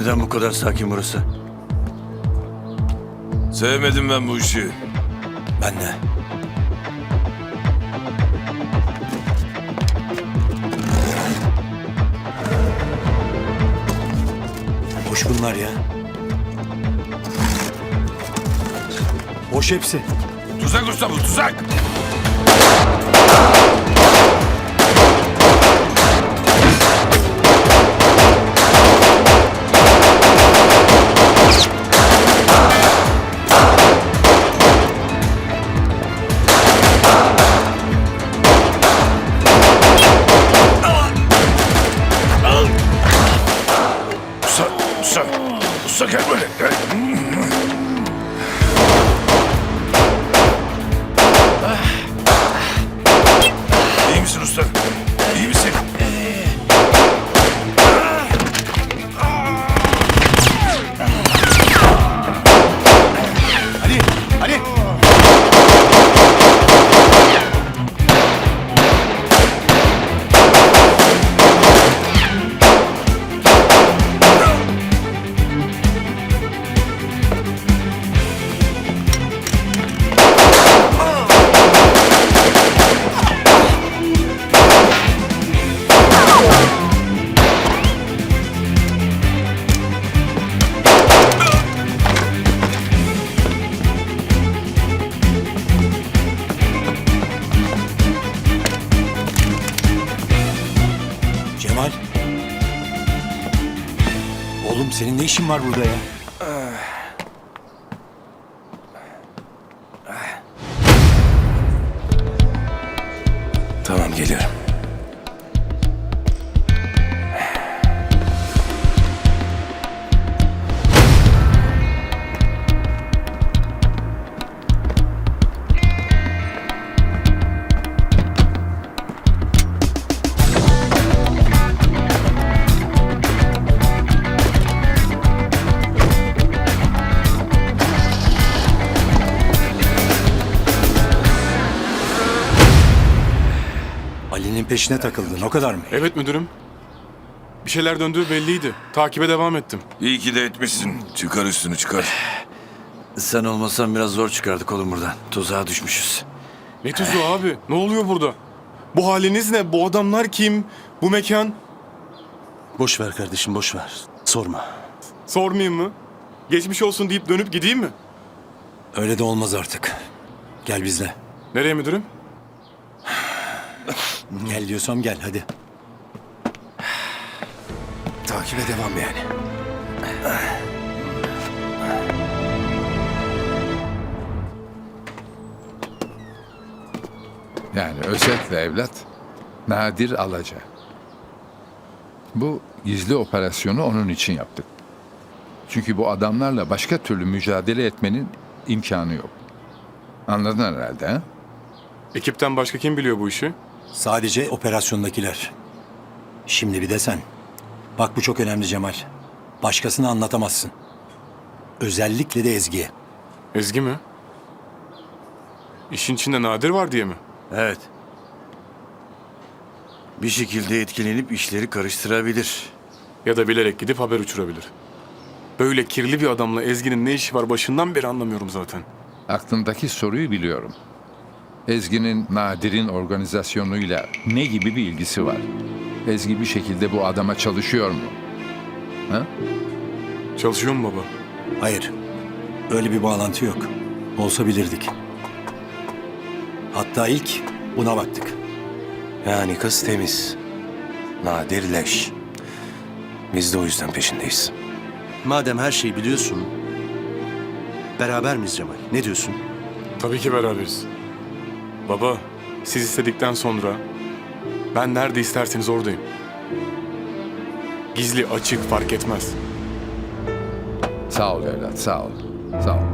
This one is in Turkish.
Neden bu kadar sakin burası? Sevmedim ben bu işi. Ben de. Boş bunlar ya. Boş hepsi. Tuzak usta bu tuzak. Senin ne işin var burada ya? Tamam geliyorum. Peşine takıldın o kadar mı? Evet müdürüm. Bir şeyler döndüğü belliydi. Takibe devam ettim. İyi ki de etmişsin. Çıkar üstünü çıkar. Sen olmasan biraz zor çıkardık oğlum buradan. Tuzağa düşmüşüz. Ne tuzu abi? Ne oluyor burada? Bu haliniz ne? Bu adamlar kim? Bu mekan? Boş ver kardeşim boş ver. Sorma. Sormayayım mı? Geçmiş olsun deyip dönüp gideyim mi? Öyle de olmaz artık. Gel bizle. Nereye müdürüm? Gel diyorsam gel hadi. Takibe devam yani. Yani özetle evlat, Nadir Alaca. Bu gizli operasyonu onun için yaptık. Çünkü bu adamlarla başka türlü mücadele etmenin imkanı yok. Anladın herhalde ha? Ekipten başka kim biliyor bu işi? Sadece operasyondakiler. Şimdi bir de sen. Bak bu çok önemli Cemal. Başkasına anlatamazsın. Özellikle de Ezgi'ye. Ezgi mi? İşin içinde Nadir var diye mi? Evet. Bir şekilde etkilenip işleri karıştırabilir. Ya da bilerek gidip haber uçurabilir. Böyle kirli bir adamla Ezgi'nin ne işi var başından beri anlamıyorum zaten. Aklındaki soruyu biliyorum. Ezgi'nin Nadir'in organizasyonuyla ne gibi bir ilgisi var? Ezgi bir şekilde bu adama çalışıyor mu? Ha? Çalışıyor mu baba? Hayır. Öyle bir bağlantı yok. Olsa bilirdik. Hatta ilk buna baktık. Yani kız temiz. Nadir leş. Biz de o yüzden peşindeyiz. Madem her şeyi biliyorsun. Beraber miyiz Cemal? Ne diyorsun? Tabii ki beraberiz. Baba, siz istedikten sonra ben nerede isterseniz oradayım. Gizli, açık fark etmez. Sağ ol evlat, sağ ol. Sağ ol.